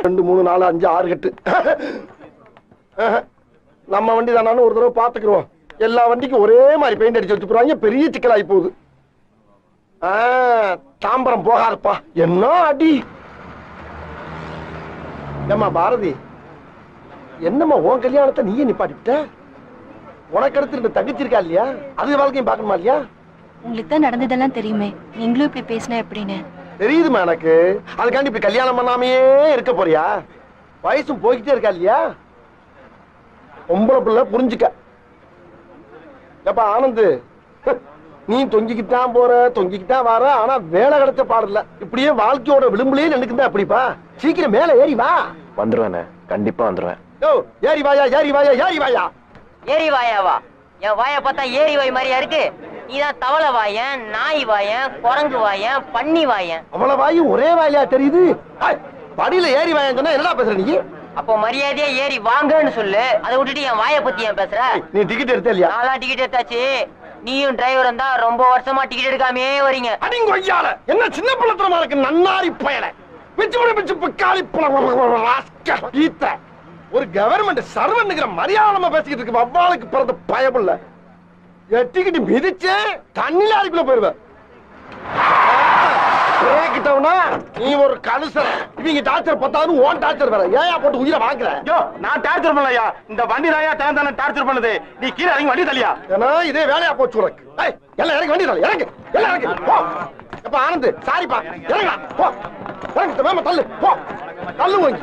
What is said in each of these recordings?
ரெண்டு மூணு நாலு அஞ்சு ஆறு கட்டு. நம்ம வண்டி தானு ஒரு தடவை பாத்துக்கிறோம் எல்லா வண்டிக்கும் ஒரே மாதிரி பெயிண்ட் அடிச்சு வச்சு போறாங்க பெரிய சிக்கலாகி போகுது. ஆ, தாம்பரம் போகாதப்பா. என்ன அடி? ஏமா பாரதி என்னம்மா உன் கல்யாணத்தை நீயே நிப்பாட்டிவிட்ட உனக்கு அடுத்து ரெண்டு தங்கச்சி இருக்கா இல்லையா? அது வாழ்க்கையும் பார்க்கணுமா இல்லையா? உங்களுக்கு தான் நடந்ததெல்லாம் தெரியுமே. நீங்களும் இப்படி பேசினா எப்படின்னு. தெரியுதுமா எனக்கு. அதுக்காண்டி இப்ப கல்யாணம் பண்ணாமையே இருக்க போறியா? வயசும் போய்கிட்டே இருக்கா இல்லையா? பொம்பளை பிள்ளை புரிஞ்சுக்க. ஏப்பா ஆனந்து நீ தொங்கிக்கிட்டான் போற தொங்கிக்கிட்டான் வர ஆனா வேலை கிடைச்ச பாடல இப்படியே வாழ்க்கையோட விளிம்புலயே நினைக்குதா அப்படிப்பா. சீக்கிரம் மேல ஏறி வா. வந்துருவேண்ணே கண்டிப்பா வந்துருவேன். ஏறி வாயா ஏறி வாயா ஏறி வாயா. ஏரி வாயாவா என் வாயை பார்த்தா ஏரி வாய் மாதிரியா இருக்கு. நீதான் தவளை வாயன் நாய் வாயன் குரங்கு வாயன் பன்னி வாயன். அவ்வளவு வாயும் ஒரே வாயிலா தெரியுது? படியில ஏறி வாயான்னு சொன்னா என்னடா பேசுற நீ? அப்போ மரியாதையா ஏறி வாங்கன்னு சொல்லு. அதை விட்டுட்டு என் வாயை பத்தி ஏன் பேசுற? நீ டிக்கெட் எடுத்த இல்லையா? நான்லாம் டிக்கெட் எடுத்தாச்சு. நீயும் டிரைவரும் தான் ரொம்ப வருஷமா டிக்கெட் எடுக்காமே வரீங்க. அடிங்கொய்யால என்ன சின்ன பிள்ளத்தனமா இருக்கு நன்னாரி பயல. பிச்சு பிச்சு பிக்காளி பழம் ஈத்த. ஒரு கவர்மெண்ட் சர்வன்னுங்கிற மரியாதை பேசிக்கிட்டு இருக்கு. வவ்வாளுக்கு பிறந்த பயமில்ல. எட்டிக்கிட்டு மிதிச்சு தண்ணில அடிக்குள்ள போயிருவ. கிட்டவனா நீ ஒரு கலுசர் இவங்க டார்ச்சர் பத்தாது ஓன் டார்ச்சர் வேற. ஏயா போட்டு உயிரை வாங்குற? யோ நான் டார்ச்சர் பண்ணலையா? இந்த வண்டி தாயா தேன் தானே டார்ச்சர் பண்ணுது. நீ கீழே இறங்கி வண்டி தள்ளியா? ஏன்னா இதே வேலையா போச்சு உனக்கு. எல்லாம் இறங்கி வண்டி தள்ளு, இறங்கு எல்லாம் இறங்கு போ. எப்ப ஆனந்த் சாரிப்பா இறங்கா போ. இறங்கு வேம தள்ளு போ. தள்ளு வாங்கி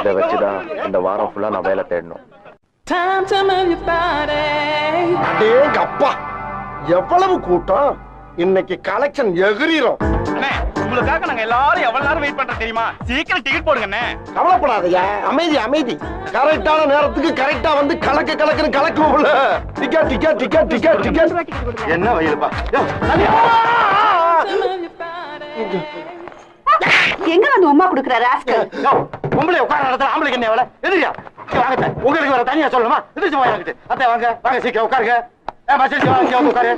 இதை வச்சுதான் இந்த வாரம் ஃபுல்லா நான் வேலை தேடணும். அப்பா. எவ்வளவு கூட்டம்? இன்னைக்கு கலெக்ஷன் எகிரிரும். அண்ணே உங்களுக்காக நாங்க எல்லாரும் எவ்வளவு நேரம் வெயிட் பண்றோம் தெரியுமா? சீக்கிரம் டிக்கெட் போடுங்க அண்ணே கவலைப்படாதயா. அமைதி அமைதி. கரெக்டான நேரத்துக்கு கரெக்டா வந்து கலக்க கலக்குன்னு கலக்குவோம்ல. Ticket ticket ticket ticket ticket என்ன வயலுப்பா? எங்க? வந்து உமா குடுக்குற ராஸ்கல் பொம்பளை உட்கார இடத்துல ஆம்பளைக்கு என்ன வேலை எதிரியா வாங்க. உங்களுக்கு வேற தனியா சொல்லணுமா? எதிர்த்து போய் வாங்கிட்டு அத்தை வாங்க. வாங்க சீக்கிரம் உட்காருங்க. ஏ பஸ் வா இங்க வந்து உட்காரு.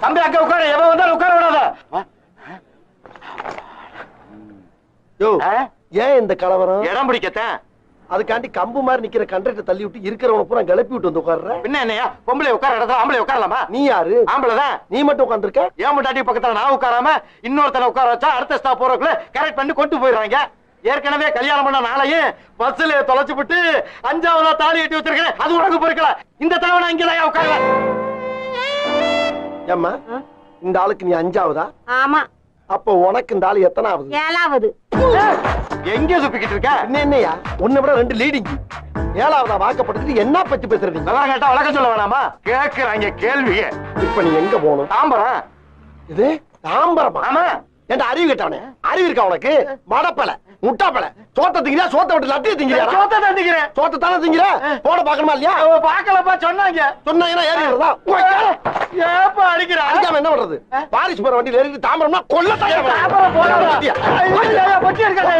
தம்பி அங்க உட்காரு. எவன் வந்தாலும் உட்கார விடாத? ஏன் இந்த கலவரம்? இடம் பிடிக்கத்தேன். அதுக்காண்டி கம்பு மாதிரி நிக்கிற கண்டக்டர் தள்ளி விட்டு இருக்கிறவன பூரா கிளப்பி விட்டு வந்து உட்கார்ற. பின்ன என்னையா? பொம்பளை உட்கார இடத்துல ஆம்பளை உட்காரலாமா? நீ யாரு? ஆம்பளை தான் நீ மட்டும் உட்கார்ந்திருக்க? ஏன் முட்டாட்டி பக்கத்துல நான் உட்காராம இன்னொருத்தனை உட்கார வச்சா அடுத்த ஸ்டாப் போறதுக்குள்ள கரெக்ட் பண்ணி கொண்டு போயிடுறாங்க. ஏற்கனவே கல்யாணம் பண்ண நாளையும் பஸ்ல தொலைச்சு விட்டு அஞ்சாவதா தாலி கட்டி வச்சிருக்கேன். அது உனக்கு பொறுக்கல. இந்த தவணை இங்கதான் உட்காரல ஏம்மா இந்த ஆளுக்கு நீ அஞ்சாவதா? ஆமா. அப்ப உனக்கு இந்த ஆளு எத்தனாவது ஏழாவது. எங்க சுப்பிக்கிட்டு இருக்க? என்ன என்னையா? உன்னை விட ரெண்டு லீடிங் ஏழாவதா வாக்கப்பட்டுட்டு என்ன பத்தி பேசுற நீ நல்லா கேட்டா வழக்கம் சொல்ல வேணாமா? கேக்குறாங்க கேள்விய. இப்ப நீ எங்க போகணும்? தாம்பரம். இது தாம்பரமா? ஆமா. ஏன்டா அறிவு கேட்டவனே? அறிவு இருக்கா உனக்கு? மடப்பல. முட்டாப்பல சோத்த திங்கிறியா சோத்த விட்டு லட்டிய திங்கிறியா சோத்த சோத்த தானே திங்கிற போட பாக்கணுமா இல்லையா பாக்கலப்பா சொன்னாங்க சொன்னாங்கன்னா ஏறிடுறதா ஏப்பா அடிக்கிறா அடிக்காம என்ன பண்றது பாரிஸ் போற வண்டியில ஏறிட்டு தாம்பரம்னா கொல்ல ஐயோ, பொட்டி இருக்காதா?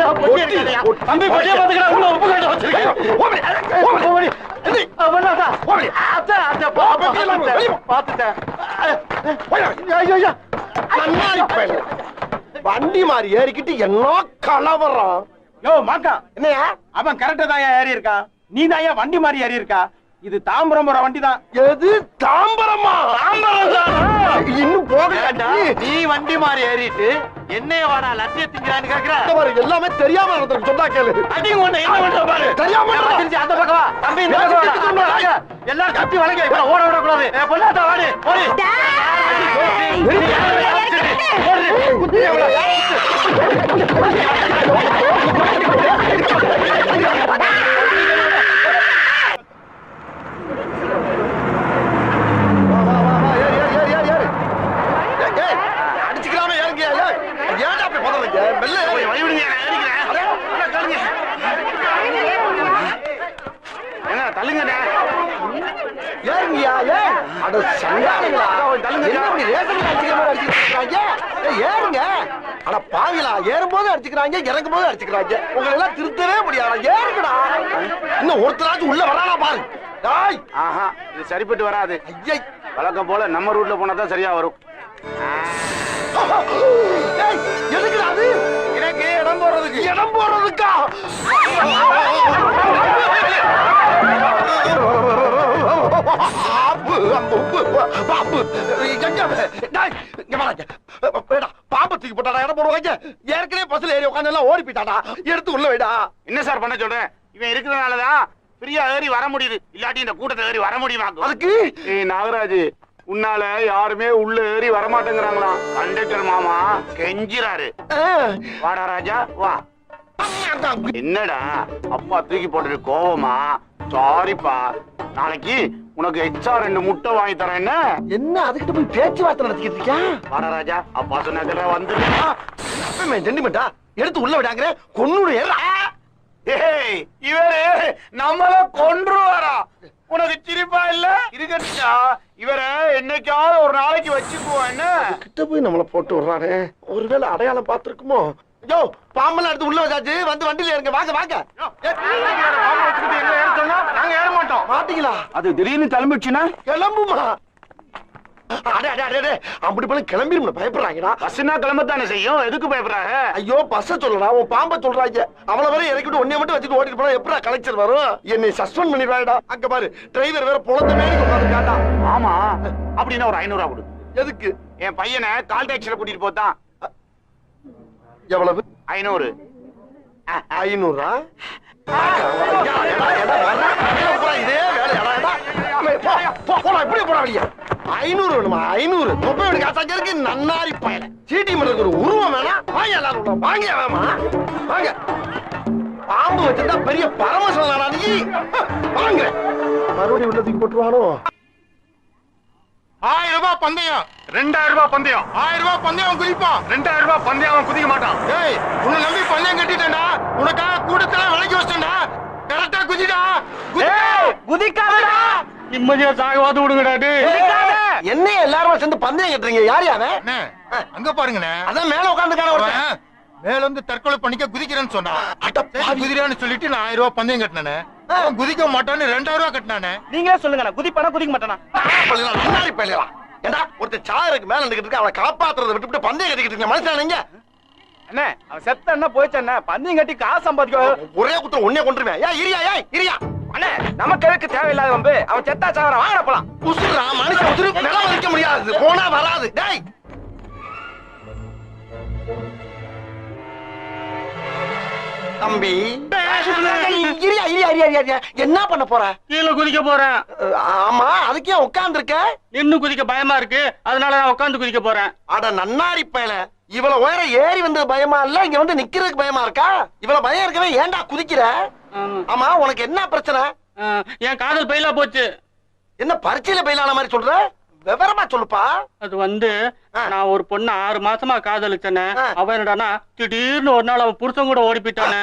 தம்பி, பொட்டியை பாத்துக்கிறா, உள்ள உப்பு கட்ட வச்சிருக்கேன். ஓடி. அவனாதா? அத்தை, அத்தை, பா, பா, பார்த்துட்டேன், பார்த்துட்டேன். ஐயோ, ஐயோ. வண்டி மாதிரி ஏறிக்கிட்டு என்ன கலவரம். யோ, மாக்கா, என்னையா அவன் கரெக்டா தான் ஏறி இருக்கான் நீ தான் வண்டி மாதிரி ஏறி இருக்கா இது தாம்பரம் போற வண்டி தான். எது தாம்பரமா? இன்னும் போக நீ? வண்டி மாதிரி ஏறிட்டு என்னைய வாடா லட்சிய திங்கிறான்னு கேக்குற? எல்லாமே தெரியாம நடந்திருக்கு. சொன்னா கேளு. அடி உன்னை என்ன பண்ற பாரு? தெரியாம? திருச்சி அந்த பக்கம்? வா தம்பி இந்த பக்கம்? வா. எல்லாரும் கட்டி வளைங்க ஓட விடக்கூடாது ஏ, பொண்ணாத்தா வாடி. ஓடி குத்து எவ்வளவு ஏறுங்க. அட பாவிகளா ஏறும்போது அடிச்சுக்கிறாங்க இறங்கும் போது அடிச்சுக்கிறாங்க. உங்களை எல்லாம் திருத்தவே முடியாது? ஏறுங்கடா. இன்னும் ஒருத்தராச்சும் உள்ள வரானா பாரு. டாய். ஆஹா இது சரிப்பட்டு வராது. ஐயை. வழக்கம் போல நம்ம ரூட்ல போனா தான் சரியா வரும். எதுக்குடா அது? எனக்கு இடம் போடுறதுக்கு. இடம் போடுறதுக்கா? அம்பு, பாம்பு. பாம்பை தூக்கி போட்டாடா, இடம் போடுவாங்க. ஏற்கனவே பஸ்ல ஏறி உட்கார்ந்து எல்லாம் ஓடி போயிட்டாடா. எடுத்து உள்ள வைடா. என்ன சார் பண்ண சொல்றேன் இவன் இருக்கிறதுனாலதான் ஃப்ரீயா ஏறி வர முடியுது இல்லாட்டி இந்த கூட்டத்தை ஏறி வர அதுக்கு நாகராஜ் உன்னால யாருமே உள்ள ஏறி வர மாட்டேங்கிறாங்களாம் கண்டக்டர் மாமா கெஞ்சிராரு ஆ, வாடா ராஜா வா என்னடா அப்பா தூக்கி போட்டது கோவமா சாரிப்பா நாளைக்கு உனக்கு எச்சா ரெண்டு முட்டை வாங்கி தரேன் என்ன? என்ன அதுக்கிட்ட போய் பேச்சுவார்த்தை நடத்திக்கிட்டு இருக்கியா? வாடா ராஜா அப்பா சொன்னாக்கல வந்து ஜென்டிமெண்டா எடுத்து உள்ள விடாங்கிற கொன்னூறு ஏறா. ஏய் இவரு நம்மள கொன்றுவாரா? உனக்கு சிரிப்பா இல்ல? இருக்கட்டா இவரை என்னைக்காவது ஒரு நாளைக்கு வச்சுக்குவோம் என்ன? கிட்ட போய் நம்மள போட்டு விடுறானே. ஒருவேளை அடையாளம் பார்த்திருக்குமோ? யோ பாம்பெல்லாம் எடுத்து உள்ள வச்சாச்சு. வந்து வண்டியில இருங்க வாங்க வாங்க. நாங்க ஏற மாட்டோம். மாட்டீங்களா அது திடீர்னு கிளம்பிடுச்சுன்னா? கிளம்புமா? அடே அடே அடே, அடே. அப்படி போல கிளம்பிடும் பயப்படுறாங்கடா. பஸ்னா கிளம்பத்தானே செய்யும்? எதுக்கு பயப்படுறாங்க ஐயோ பஸ்ஸ சொல்லடா. உன் பாம்பை சொல்றாங்க. அவள வரை இறக்கிட்டு ஒன்னே மட்டும் வச்சுட்டு ஓட்டிட்டு போனா எப்படா கலெக்டர் வரும்? என்னை சஸ்பெண்ட் பண்ணிடுவாடா அங்க பாரு டிரைவர் வேற புலந்த மேலே உட்காந்துருக்காண்டா ஆமா. அப்படின்னா ஒரு ஐநூறு ரூபா கொடு. எதுக்கு? என் பையனை கால் டாக்ஸில கூட்டிட்டு போத்தான். எவ்வளவு? ஐநூறு. ஐநூறா? ஐநூறு வேணுமா? ஐநூறு. தொப்பையோட காசாங்க இருக்கு நன்னாரி பயல. சீட்டி ஒரு உருவம் வேணாம் வாங்க எல்லாரும். வாங்க வேமா. வாங்க. பாம்பு வச்சிருந்தா பெரிய நீ வாங்க. மறுபடியும் உள்ள தூக்கி போட்டுருவானோ? ரூபாய் பந்தயம். ரெண்டாயிரம் ரூபாய் பந்தயம். ஆயிரம் ரூபாய் பந்தயம் குதிப்பான். ரெண்டாயிரம் ரூபாய் பந்தயம் அவன் குதிக்க மாட்டான். ஏய் உன்னை நம்பி பந்தயம் கட்டிட்டேன்டா. உனக்காக கூட்டத்துல விலைக்கு வச்சிட்டேன்டா. கரெக்டா குதிடா. குதிக்காதடா. நிம்மதியா சாகவாது விடுங்கடா என்ன எல்லாரும் சேர்ந்து பந்தயம் கட்டுறீங்க? யார் யாரு அங்க பாருங்கண்ணே. அதான் மேல உட்காந்துக்கான ஒருத்தன். மேல வந்து தற்கொலை பண்ணிக்க குதிக்கிறேன்னு பாவி. குதிரான்னு சொல்லிட்டு நான் ஆயிரம் ரூபாய் பந்தயம் கட்டினானே. அவன் குதிக்க மாட்டான்னு ரெண்டாயிரம் ரூபாய் கட்டினானே. நீங்களே சொல்லுங்க குதிப்பானா குதிக்க மாட்டானா. ஏண்டா ஒருத்தன் சாருக்கு மேல நின்னுகிட்டு இருக்க அவனை காப்பாத்துறதை விட்டுவிட்டு பந்தயம் கட்டிக்கிட்டு இருக்க மனுஷன் நீங்க? அண்ணே அவன் செத்த என்ன போயிச்சு அண்ணே. பந்தயம் கட்டி காசு சம்பாதிக்க. ஒரே குத்தம் உன்னே கொண்டுருவேன் ஏன் இரியா ஏய் இரியா. அண்ணே நமக்கு எதுக்கு தேவையில்லாத வம்பு? அவன் செத்தா சாவர வாங்க போலாம். உசுரா மனுஷன் உசுரு நிலம் மதிக்க முடியாது. போனா வராது. டேய். தம்பி. என்ன பண்ண போற? கீழே குதிக்க போறேன். ஆமா அதுக்கு ஏன் உட்கார்ந்து இருக்க நின்னு குதிக்க பயமா இருக்கு. அதனால நான் உட்காந்து குதிக்க போறேன். அட நன்னாரி பயல. இவ்வளவு உயரம் ஏறி வந்தது பயமா இல்ல? இங்க வந்து நிக்கிறதுக்கு பயமா இருக்கா? இவ்வளவு பயம் இருக்கவே ஏன்டா குதிக்கிற? ஆமா. உனக்கு என்ன பிரச்சனை? என் காதல் பயிலா போச்சு. என்ன பரீட்சையில பயிலான மாதிரி சொல்ற? விவரமா சொல்லுப்பா. அது வந்து. நான் ஒரு பொண்ணு ஆறு மாசமா காதலிச்சேனே. அவன் என்னடானா திடீர்னு ஒரு நாள் அவன் புருஷன் கூட ஓடி போயிட்டானே.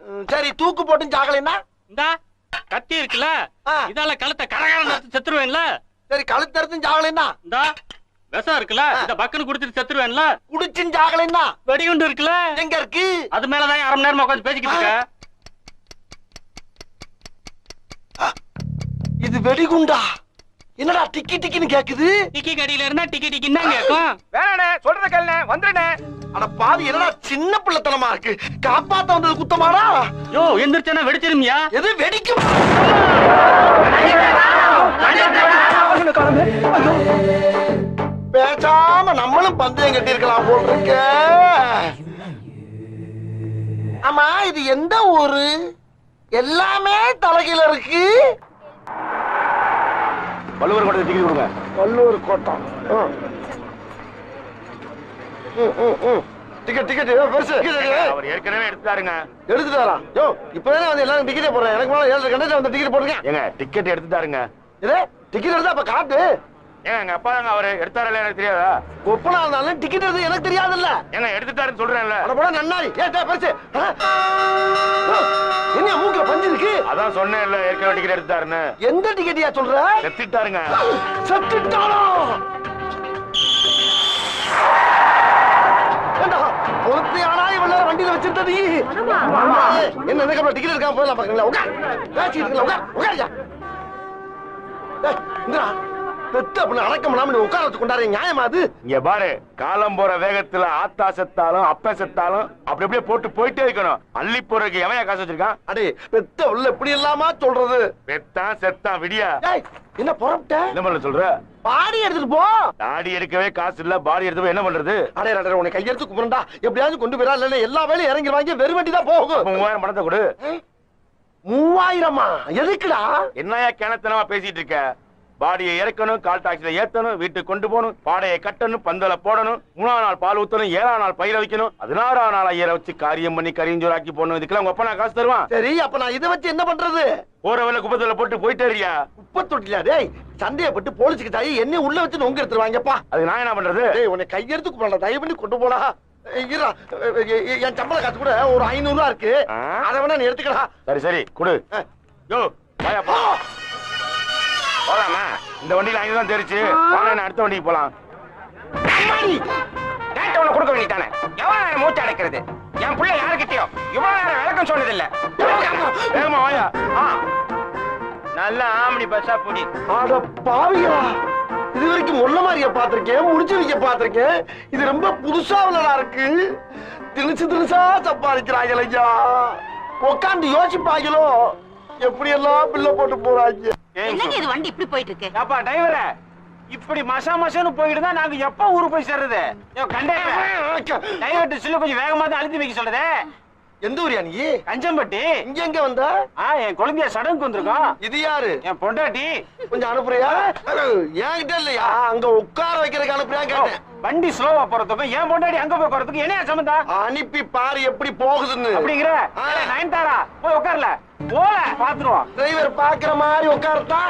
சரி தூக்கு போட்டு சாகலைன்னா இந்தா கத்தி இருக்குல்ல. இதால கழுத்தை கரகாரம் நடத்தி செத்துருவேன்ல? சரி கழுத்தறுத்தும் சாகலைன்னா இந்தா விஷம் இருக்குல்ல? இந்த பக்குன்னு குடிச்சிட்டு செத்துருவேன்ல? குடிச்சும் சாகலைன்னா வெடிகுண்டு இருக்குல்ல? எங்க இருக்கு? அது மேலதான் அரை மணி நேரமா உட்காந்து பேசிக்கிட்டு இருக்க இது வெடிகுண்டா? என்னடா டிக்கி டிக்கின்னு கேக்குது? டிக்கி கடியில இருந்தா டிக்கி டிக்கின்னு தான் கேட்கும் வேணாண்ணே சொல்றத கேளுண்ணே வந்துடுண்ணே அட பாவி என்னடா சின்ன பிள்ளைத்தனமா இருக்கு? காப்பாத்த வந்தது குத்தமாடா? யோ எந்திரிச்சனா வெடிச்சிருமியா? எது வெடிக்கும்? பேசாம நம்மளும் பந்தயம் கட்டி இருக்கலாம் போல் இருக்க. ஆமா இது எந்த ஊரு? எல்லாமே தலைகீழ இருக்கு. வள்ளுவர் கோட்டை டிக்கெட் கொடுங்க வள்ளூர் கோட்டம். டிக்கெட் டிக்கெட் பெருசு. டிக்கெட் அவர் ஏற்கனவே எடுத்துட்டாருங்க. எடுத்துட்டாரா? யோ இப்பதானே வந்து எல்லாரும் டிக்கெட்டே போடுறேன் எனக்கு மேல ஏழரை கண்டே வந்து டிக்கெட் போட்டுருக்கேன் ஏங்க டிக்கெட் எடுத்துட்டாருங்க. இது டிக்கெட் எடுத்தா அப்ப காட்டு. ஏங்க எங்க அப்பா தாங்க அவரு. எடுத்தாரல எனக்கு தெரியாதா? ஒப்பனா இருந்தாலும் டிக்கெட் எடுத்து எனக்கு தெரியாதுல்ல. ஏங்க எடுத்துட்டாருன்னு சொல்றேன்ல. அட போட நன்னாரி. ஏ டே, பெருசு. என்ன மூக்குல பஞ்சு இருக்கு? அதான் சொன்னேன்ல ஏற்கனவே டிக்கெட் எடுத்தாருன்னு எந்த டிக்கெட்டியா சொல்ற? செத்துட்டாருங்க. செத்துட்டானோ வச்சிருந்தது என்ன என்ன டிக்கெட் எடுக்காம போயிடலாம் பாக்குறீங்களா உட்கார். உட்கார். உட்காரியா இந்தா பெத்த அப்படின்னு அடக்கம் இல்லாம நீ உட்கார வச்சு கொண்டாரு நியாயமா அது? இங்க பாரு காலம் போற வேகத்துல ஆத்தா செத்தாலும் அப்ப செத்தாலும் அப்படி அப்படியே போட்டு போயிட்டே இருக்கணும். அள்ளி போறதுக்கு எவன் காசு வச்சிருக்கான்? அடே பெத்த உள்ள இப்படி இல்லாம சொல்றது? பெத்தான் செத்தான் விடியா? என்ன புறப்பட்ட? என்ன பண்ண சொல்ற? பாடி எடுத்துட்டு போ. தாடி எடுக்கவே காசு இல்ல பாடி எடுத்து என்ன பண்றது? அடே அடே உன்னை கையெடுத்து கும்பிடா எப்படியாவது கொண்டு போயிடா இல்ல எல்லா வேலையும் இறங்கி வாங்கி வெறும் வண்டி தான் போகும். மூவாயிரம் பணத்தை கொடு. மூவாயிரமா? எதுக்குடா? என்னையா கிணத்தனமா பேசிட்டு இருக்க? பாடியை இறக்கணும் கால் டாக்ஸில ஏத்தணும் வீட்டுக்கு கொண்டு போகணும் பாடையை கட்டணும் பந்தல போடணும் மூணாம் நாள் பால் ஊத்தணும் ஏழாம் நாள் பயிர வைக்கணும் பதினாறாம் நாள் ஐயரை வச்சு காரியம் பண்ணி கரிஞ்சோராக்கி போடணும். இதுக்கெல்லாம் உங்க அப்பா நான் காசு தருவான். சரி அப்ப நான் இதை வச்சு என்ன பண்றது? போற வேலை குப்பத்துல போட்டு போயிட்டே இருக்கியா குப்பை தொட்டில டேய் சந்தேகப்பட்டு போலீஸுக்கு தாயி என்ன உள்ள வச்சு நொங்க எடுத்துருவாங்கப்பா. அது நான் என்ன பண்றது? டேய் உன்னை கையெடுத்து கும்பிடலாம் தயவு பண்ணி கொண்டு போடா. இருடா என் சம்பள காசு கூட ஒரு ஐநூறு ரூபா இருக்கு? அதை வேணா நீ எடுத்துக்கடா. சரி சரி கொடு. யோ வாயா போ. போலாமா? இந்த வண்டியில ஐந்து தான் தெரிச்சு வாங்க நான் அடுத்த வண்டிக்கு போலாம். டேட்டா உனக்கு கொடுக்க வேண்டியதானே எவ்வளவு நேரம் மூச்சு அடைக்கிறது? என் பிள்ளை யாருக்கிட்டயோ? இவ்வளவு நேரம் விளக்கம் சொன்னதில்ல. வேகமா வாயா. ஆ. நல்ல ஆம்பளி பஸ்ஸா புடி. அட பாவிகளா. இது வரைக்கும் முள்ள மாதிரிய பாத்திருக்கேன் முடிச்சு வைக்க பாத்திருக்கேன் இது ரொம்ப புதுசா உள்ளதா இருக்கு. திணிச்சு திணிச்சா சம்பாதிக்கிறாங்க ஐயா. உட்காந்து யோசிப்பாங்களோ எப்படி எல்லாம் பிள்ளை போட்டு போறாங்க என்னங்க இது வண்டி இப்படி போயிட்டு இருக்கு அப்பா டிரைவரே இப்படி மசா மசான்னு போயிட்டு தான் நாங்க எப்ப ஊருக்கு போய் சேர்றது டிரைவர் சில்ல கொஞ்சம் வேகமா தான் அழுத்தி வைக்க சொல்றதே எந்த ஊரியா நீ கஞ்சம்பட்டி இங்க எங்க வந்த ஆ என் குழந்தைய சடங்குக்கு வந்திருக்கோம் இது யாரு என் பொண்டாட்டி கொஞ்சம் அனுப்புறியா என்கிட்ட இல்லையா அங்க உட்கார வைக்கிறதுக்கு அனுப்புறியா கேட்டேன் வண்டி ஸ்லோவா போறதுக்கும் என் பொண்டாட்டி அங்க போய் போறதுக்கு என்ன சம்பந்தா அனுப்பி பாரு எப்படி போகுதுன்னு. அப்படிங்கிற? நயன்தாரா போய் உட்கார்ல. போல பாத்துருவோம். டிரைவர் பாக்குற மாதிரி உட்காரத்தா?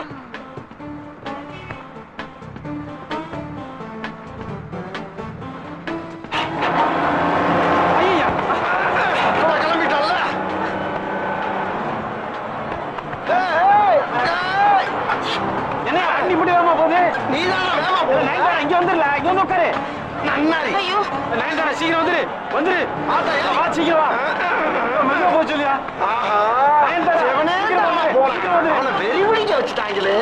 வந்துரு. வா சீக்கிரம் வா. போக சொல்லியா வெறி பிடிக்க வச்சுட்டாங்களே.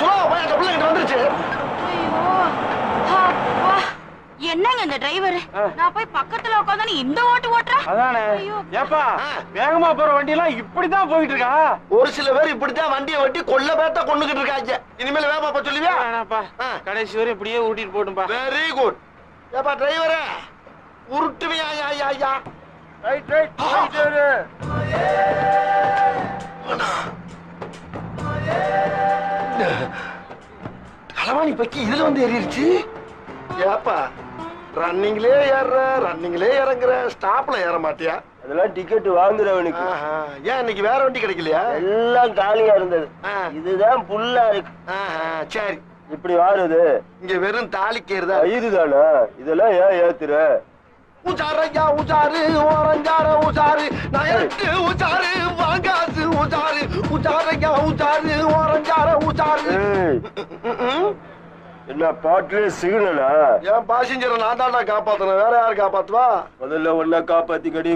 சுலபா போய் அந்த பிள்ளைகிட்ட வந்துருச்சு. என்னங்க இந்த டிரைவர்? நான் போய் பக்கத்துல உட்காந்து இந்த ஓட்டு ஓட்டுறா? அதானே. ஏப்பா வேகமா போற வண்டி எல்லாம் இப்படிதான் போயிட்டு இருக்கா? ஒரு சில பேர் இப்படித்தான் வண்டியை வெட்டி கொல்ல பேத்த கொண்டுகிட்டு இருக்காங்க. இனிமேல் வேகமா போக சொல்லுவியா? வேணாப்பா. கடைசி வரை இப்படியே ஊட்டிட்டு போட்டும்பா வெரி குட் ஏப்பா டிரைவரே. உருட்டுவியா ரைட் ரைட் களவாணி பக்கி இதுல வந்து ஏறிடுச்சு ஏப்பா ரன்னிங்லயே ஏறுற ரன்னிங்லயே இறங்குற ஸ்டாப்ல ஏற மாட்டியா? அதெல்லாம் டிக்கெட் வாங்குறவனுக்கு. ஏன் இன்னைக்கு வேற வண்டி கிடைக்கலையா? எல்லாம் காலியா இருந்தது. ஆ. இதுதான் புல்லா இருக்கு. சரி. இப்படி வாருது. இங்க வெறும் தாலிக்கேறுதா இதுதானா இதெல்லாம் ஏன் ஏத்துற? உச்சாரையா உச்சாரு ஓரஞ்சார உச்சாரு நகருக்கு உச்சாரு வாங்காசு உச்சாரு உச்சாரையா உச்சாரு ஓரஞ்சார ஏய், என்ன பாட்டுல சிக்னலா? என் பாசஞ்சரை நான் தான்டா காப்பாத்தணும் வேற யாரு காப்பாத்துவா? முதல்ல ஒன்னா காப்பாத்தி கடி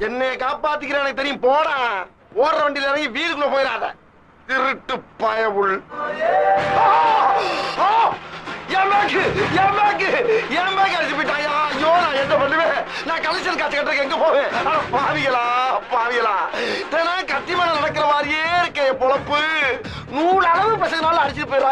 என்னைய காப்பாத்திக்கிற எனக்கு தெரியும். போடா. ஓடுற வண்டியில இறங்கி வீடுக்குள்ள போயிடாத. திருட்டு பயவுள்! என் பேக்கு என் பேக்கு என் பேக் அடிச்சு போயிட்டாயா? ஐயோ நான் என்ன பண்ணுவேன் நான் கலெக்ஷன் காசு கட்டுறதுக்கு எங்க போவேன் ஆனா பாவிகளா பாவிகளா. தினம் கத்தி மேல நடக்கிற மாதிரியே இருக்க பொழப்பு. நூறு அளவு பசங்களால அடிச்சுட்டு போயிடா